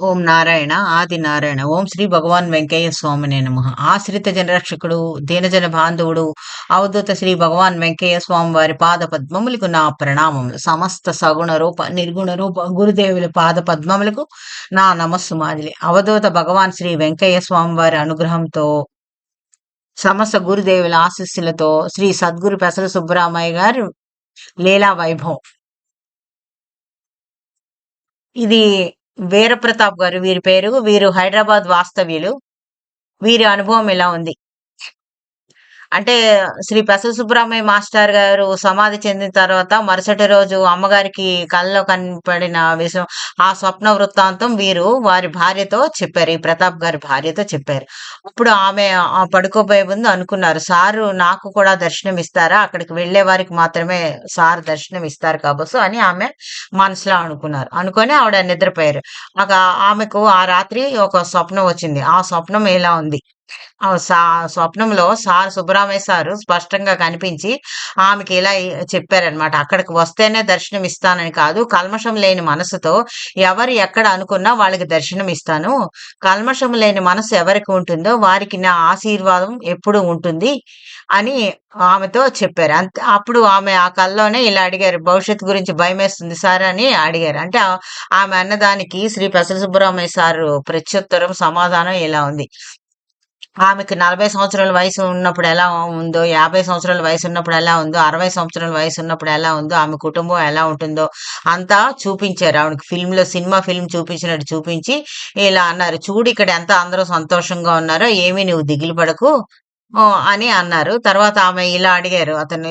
ఓం నారాయణ ఆది నారాయణ ఓం శ్రీ భగవాన్ వెంకయ్య స్వామినే నమ. ఆశ్రిత జనరక్షకుడు దీనజన బాంధవుడు అవధూత శ్రీ భగవాన్ వెంకయ్య స్వామి వారి పాద పద్మములకు నా ప్రణామములు. సమస్త సగుణ రూప నిర్గుణ రూప గురుదేవుల పాద పద్మములకు నా నమస్సు మాదిలి. అవధూత భగవాన్ శ్రీ వెంకయ్య స్వామి వారి అనుగ్రహంతో సమస్త గురుదేవుల ఆశీస్సులతో శ్రీ సద్గురు పెసల సుబ్బరామయ్య గారు లీలా వైభవం. ఇది వీరప్రతాప్ గారు వీరి పేరు వీరు హైదరాబాద్ వాస్తవ్యులు. వీరి అనుభవం ఇలా ఉంది? అంటే శ్రీ పెసల సుబ్రహ్మణ్య మాస్టర్ గారు సమాధి చెందిన తర్వాత మరుసటి రోజు అమ్మగారికి కళ్ళలో కనపడిన విషయం ఆ స్వప్న వృత్తాంతం వీరు వారి భార్యతో చెప్పారు. ఈ ప్రతాప్ గారి భార్యతో చెప్పారు. అప్పుడు ఆమె పడుకోబోయే ముందు అనుకున్నారు సారు నాకు కూడా దర్శనం ఇస్తారా? అక్కడికి వెళ్ళే వారికి మాత్రమే సార్ దర్శనం ఇస్తారు కాబోసు అని ఆమె మనసులో అనుకున్నారు. అనుకొని ఆవిడ నిద్రపోయారు. ఒక ఆమెకు ఆ రాత్రి ఒక స్వప్నం వచ్చింది. ఆ స్వప్నం ఎలా ఉంది? సా స్వప్నంలో సార్ సుబ్బరామయ్య సారు స్పష్టంగా కనిపించి ఆమెకి ఇలా చెప్పారనమాట అక్కడికి వస్తేనే దర్శనం ఇస్తానని కాదు కల్మషం లేని మనసుతో ఎవరు ఎక్కడ అనుకున్నా వాళ్ళకి దర్శనం ఇస్తాను కల్మషం లేని మనసు ఎవరికి ఉంటుందో వారికి నా ఆశీర్వాదం ఎప్పుడు ఉంటుంది అని ఆమెతో చెప్పారు. అంత అప్పుడు ఆమె ఆ కల్లోనే ఇలా అడిగారు భవిష్యత్తు గురించి భయమేస్తుంది సార్ అని అడిగారు. అంటే ఆమె అన్నదానికి శ్రీ పెసల సుబ్బరామయ్య సారు ప్రత్యుత్తరం సమాధానం ఇలా ఉంది. ఆమెకు నలభై సంవత్సరాల వయసు ఉన్నప్పుడు ఎలా ఉందో యాభై సంవత్సరాల వయసు ఉన్నప్పుడు ఎలా ఉందో అరవై సంవత్సరాల వయసు ఉన్నప్పుడు ఎలా ఉందో ఆమె కుటుంబం ఎలా ఉంటుందో అంతా చూపించారు. ఆవిడకి ఫిల్మ్లో సినిమా ఫిల్మ్ చూపించినట్టు చూపించి ఇలా అన్నారు. చూడు ఇక్కడ ఎంత అందరూ సంతోషంగా ఉన్నారో ఏమీ నువ్వు దిగులు పడకు. అని అన్నారు. తర్వాత ఆమె ఇలా అడిగారు. అతను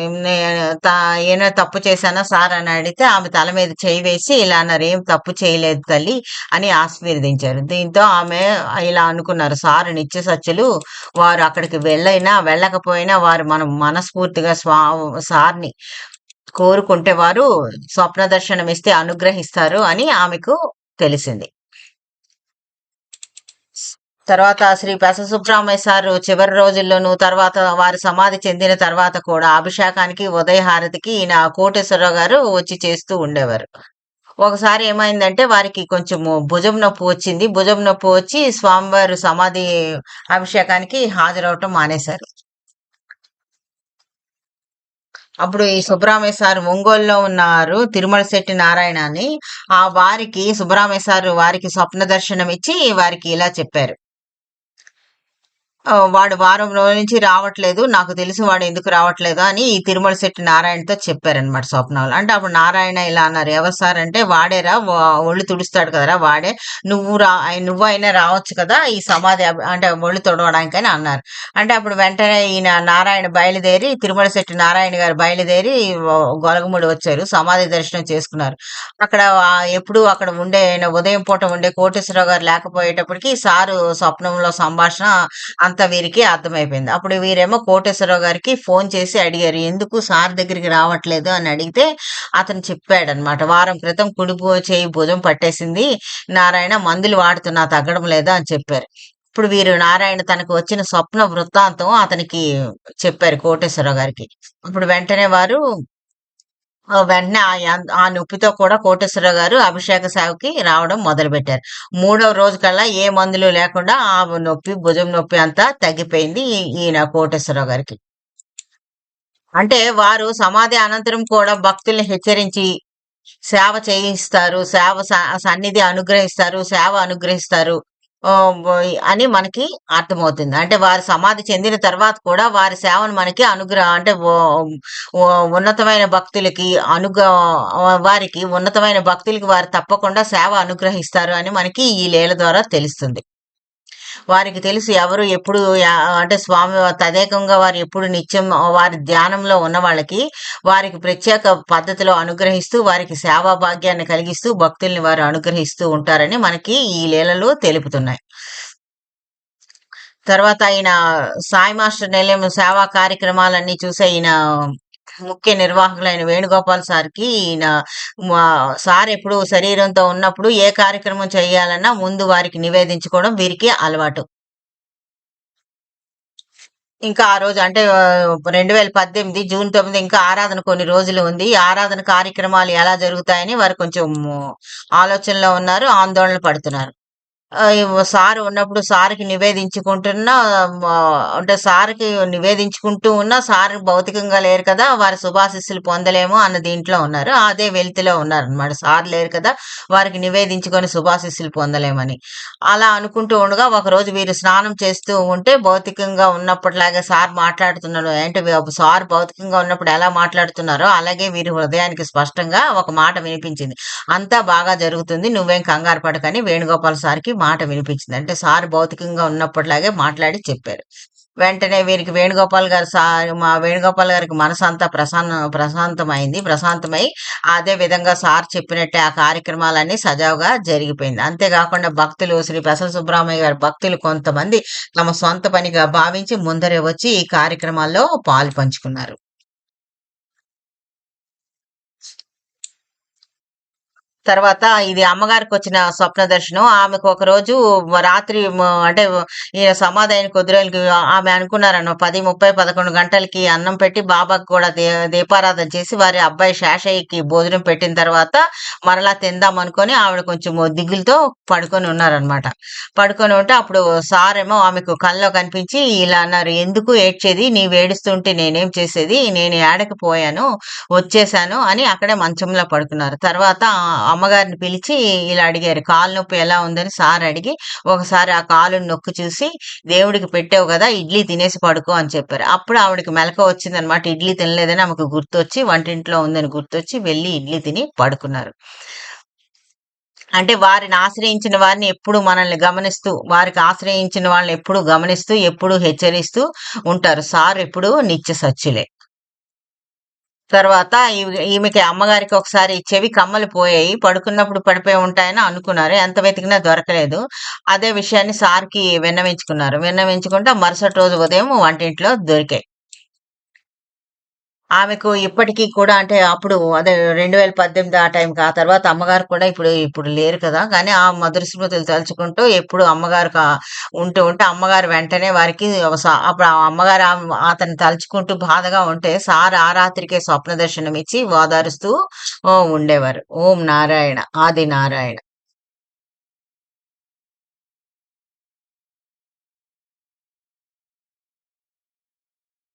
ఏమైనా తప్పు చేశానా సార్? అని అడిగితే ఆమె తల మీద చేయి వేసి ఇలా అన్నారు. ఏం తప్పు చేయలేదు తల్లి అని ఆశీర్వదించారు. దీంతో ఆమె ఇలా అనుకున్నారు. సార్ నిత్య సత్యులు వారు అక్కడికి వెళ్ళైనా వెళ్ళకపోయినా వారు మనం మనస్ఫూర్తిగా స్వా సార్ని కోరుకుంటే వారు స్వప్న దర్శనం ఇస్తే అనుగ్రహిస్తారు అని ఆమెకు తెలిసింది. తర్వాత శ్రీ పెస సుబ్రహ్మణ్య సార్ చివరి రోజుల్లోనూ తర్వాత వారి సమాధి చెందిన తర్వాత కూడా అభిషేకానికి ఉదయ హారతికి ఈయన కోటేశ్వరరావు గారు వచ్చి చేస్తూ ఉండేవారు. ఒకసారి ఏమైందంటే వారికి కొంచెం భుజం నొప్పి వచ్చింది. భుజం నొప్పి వచ్చి స్వామివారు సమాధి అభిషేకానికి హాజరవటం మానేశారు. అప్పుడు ఈ సుబ్రహ్మణ్య సార్ ఒంగోలులో ఉన్నారు తిరుమల శెట్టి నారాయణ అని ఆ వారికి సుబ్రహ్మణ్య సార్ వారికి స్వప్న దర్శనం ఇచ్చి వారికి ఇలా చెప్పారు. వాడు వారం రోజుల నుంచి రావట్లేదు నాకు తెలిసి వాడు ఎందుకు రావట్లేదు అని ఈ తిరుమల శెట్టి నారాయణతో చెప్పారనమాట స్వప్నాలు అంటే అప్పుడు నారాయణ ఇలా అన్నారు ఎవరు సార్? అంటే వాడేరా ఒళ్ళు తుడుస్తాడు కదరా వాడే. నువ్వు రా ఆయన నువ్వు అయినా రావచ్చు కదా ఈ సమాధి అంటే ఒళ్ళు తుడవడానికి అని అన్నారు. అంటే అప్పుడు వెంటనే ఈయన నారాయణ బయలుదేరి తిరుమల శెట్టి నారాయణ గారు బయలుదేరి గొలగముడి వచ్చారు సమాధి దర్శనం చేసుకున్నారు. అక్కడ ఎప్పుడు అక్కడ ఉండే ఉదయం పూట ఉండే కోటేశ్వరరావు గారు లేకపోయేటప్పటికి సారు స్వప్నంలో సంభాషణ అంతా వీరికి అర్థమైపోయింది. అప్పుడు వీరేమో కోటేశ్వరరావు గారికి ఫోన్ చేసి అడిగారు ఎందుకు సార్ దగ్గరికి రావట్లేదు? అని అడిగితే అతను చెప్పాడు అనమాట వారం క్రితం కుడుపు చేయి భుజం పట్టేసింది నారాయణ మందులు వాడుతున్నా తగ్గడం లేదు? అని చెప్పారు. ఇప్పుడు వీరు నారాయణ తనకు వచ్చిన స్వప్న వృత్తాంతం అతనికి చెప్పారు కోటేశ్వరరావు గారికి. ఇప్పుడు వెంటనే వారు వెంటనే ఆ ఆ నొప్పితో కూడా కోటేశ్వరరావు గారు అభిషేక సేవకి రావడం మొదలు పెట్టారు మూడవ రోజు కల్లా ఏ మందులు లేకుండా ఆ నొప్పి భుజం నొప్పి అంతా తగ్గిపోయింది ఈయన కోటేశ్వరరావు గారికి. అంటే వారు సమాధి అనంతరం కూడా భక్తుల్ని హెచ్చరించి సేవ చేయిస్తారు సేవ స- సన్నిధి అనుగ్రహిస్తారు సేవ అనుగ్రహిస్తారు. అని మనకి అర్థమవుతుంది. అంటే వారి సమాధి చెందిన తర్వాత కూడా వారి సేవను మనకి అనుగ్రహం అంటే ఉన్నతమైన భక్తులకి అనుగ్ర వారికి ఉన్నతమైన భక్తులకి వారు తప్పకుండా సేవ అనుగ్రహిస్తారు అని మనకి ఈ లీల ద్వారా తెలుస్తుంది. వారికి తెలుసు ఎవరు ఎప్పుడు అంటే స్వామి తదేకంగా వారు ఎప్పుడు నిత్యం వారి ధ్యానంలో ఉన్న వాళ్ళకి వారికి ప్రత్యేక పద్ధతిలో అనుగ్రహిస్తూ వారికి సేవా భాగ్యాన్ని కలిగిస్తూ భక్తుల్ని వారు అనుగ్రహిస్తూ ఉంటారని మనకి ఈ లీలలు తెలుపుతున్నాయి. తర్వాత ఆయన సాయి మాస్టర్ నిలయం సేవా కార్యక్రమాలన్నీ చూసే ఈయన ముఖ్య నిర్వాహకులైన వేణుగోపాల్ సార్కి ఈయన సార్ ఎప్పుడు శరీరంతో ఉన్నప్పుడు ఏ కార్యక్రమం చేయాలన్నా ముందు వారికి నివేదించుకోవడం వీరికి అలవాటు. ఇంకా ఆ రోజు అంటే రెండు వేల పద్దెనిమిది జూన్ తొమ్మిది ఇంకా ఆరాధన కొన్ని రోజులు ఉంది. ఆరాధన కార్యక్రమాలు ఎలా జరుగుతాయని వారు కొంచెం ఆలోచనలో ఉన్నారు ఆందోళన పడుతున్నారు. సార్ ఉన్నప్పుడు సార్కి నివేదించుకుంటున్నా అంటే సార్కి నివేదించుకుంటూ ఉన్నా సార్ భౌతికంగా లేరు కదా వారి శుభాశిస్సులు పొందలేము అన్న దీంట్లో ఉన్నారు. అదే వెలితిలో ఉన్నారు అనమాట సార్ లేరు కదా వారికి నివేదించుకొని శుభాశిస్సులు పొందలేమని. అలా అనుకుంటూ ఉండగా ఒక రోజు వీరు స్నానం చేస్తూ ఉంటే భౌతికంగా ఉన్నప్పటిలాగే సార్ మాట్లాడుతున్నారు అంటే సార్ భౌతికంగా ఉన్నప్పుడు ఎలా మాట్లాడుతున్నారో అలాగే వీరి హృదయానికి స్పష్టంగా ఒక మాట వినిపించింది. అంతా బాగా జరుగుతుంది నువ్వేం కంగారు పడకని వేణుగోపాల్ సార్కి మాట వినిపించింది. అంటే సార్ భౌతికంగా ఉన్నప్పటిలాగే మాట్లాడి చెప్పారు. వెంటనే వీరికి వేణుగోపాల్ గారు సార్ మా వేణుగోపాల్ గారికి మనసు అంతా ప్రశాంత ప్రశాంతమైంది. ప్రశాంతమై అదే విధంగా సార్ చెప్పినట్టే ఆ కార్యక్రమాలన్నీ సజావుగా జరిగిపోయింది. అంతేకాకుండా భక్తులు శ్రీ ప్రసన్న సుబ్రహ్మణ్య గారి భక్తులు కొంతమంది తమ సొంత పనిగా భావించి ముందరే వచ్చి ఈ కార్యక్రమాల్లో పాలు పంచుకున్నారు. తర్వాత ఇది అమ్మగారికి వచ్చిన స్వప్న దర్శనం ఆమెకు ఒక రోజు రాత్రి అంటే ఈయన సమాధి కొద్ది రోజులకి ఆమె అనుకున్నారన్న పది ముప్పై పదకొండు గంటలకి అన్నం పెట్టి బాబాకి కూడా దీపారాధన చేసి వారి అబ్బాయి శాషయ్యకి భోజనం పెట్టిన తర్వాత మరలా తిందాం అనుకొని ఆవిడ కొంచెం దిగులతో పడుకొని ఉన్నారనమాట. పడుకొని ఉంటే అప్పుడు సార్ ఏమో ఆమెకు కళ్ళలో కనిపించి ఇలా అన్నారు ఎందుకు ఏడ్చేది? నీవు ఏడుస్తుంటే నేనేం చేసేది? నేను ఏడకి పోయాను వచ్చేసాను అని అక్కడే మంచంలో పడుకున్నారు. తర్వాత అమ్మగారిని పిలిచి ఇలా అడిగారు. కాలు నొప్పి ఎలా ఉందని సార్ అడిగి ఒకసారి ఆ కాలుని నొక్కి చూసి దేవుడికి పెట్టావు కదా ఇడ్లీ తినేసి పడుకో అని చెప్పారు. అప్పుడు ఆవిడకి మెలక వచ్చింది అనమాట ఇడ్లీ తినలేదని ఆమెకు గుర్తొచ్చి వంటింట్లో ఉందని గుర్తొచ్చి వెళ్ళి ఇడ్లీ తిని పడుకున్నారు. అంటే వారిని ఆశ్రయించిన వారిని ఎప్పుడు మనల్ని గమనిస్తూ వారికి ఆశ్రయించిన వాళ్ళని ఎప్పుడు గమనిస్తూ ఎప్పుడు హెచ్చరిస్తూ ఉంటారు. సార్ ఎప్పుడు నిత్య సచ్చులే. తర్వాత ఈమెకి అమ్మగారికి ఒకసారి చెవి కమ్మలు పోయాయి. పడుకున్నప్పుడు పడిపోయి ఉంటాయని అనుకున్నారు. ఎంత వెతికినా దొరకలేదు. అదే విషయాన్ని సార్కి విన్నవించుకున్నారు. విన్నవించుకుంటే మరుసటి రోజు ఉదయం వంటింట్లో దొరికాయి. ఆమెకు ఇప్పటికీ కూడా అంటే అప్పుడు అదే రెండు వేల పద్దెనిమిది ఆ టైంకి ఆ తర్వాత అమ్మగారు కూడా ఇప్పుడు ఇప్పుడు లేరు కదా. కానీ ఆ మధుర స్మృతులు తలుచుకుంటూ ఎప్పుడు అమ్మగారు ఉంటూ ఉంటే అమ్మగారు వెంటనే వారికి అప్పుడు ఆ అమ్మగారు అతను తలుచుకుంటూ బాధగా ఉంటే సార్ ఆ రాత్రికే స్వప్న దర్శనం ఇచ్చి ఓదారుస్తూ ఉండేవారు. ఓం నారాయణ ఆది నారాయణ.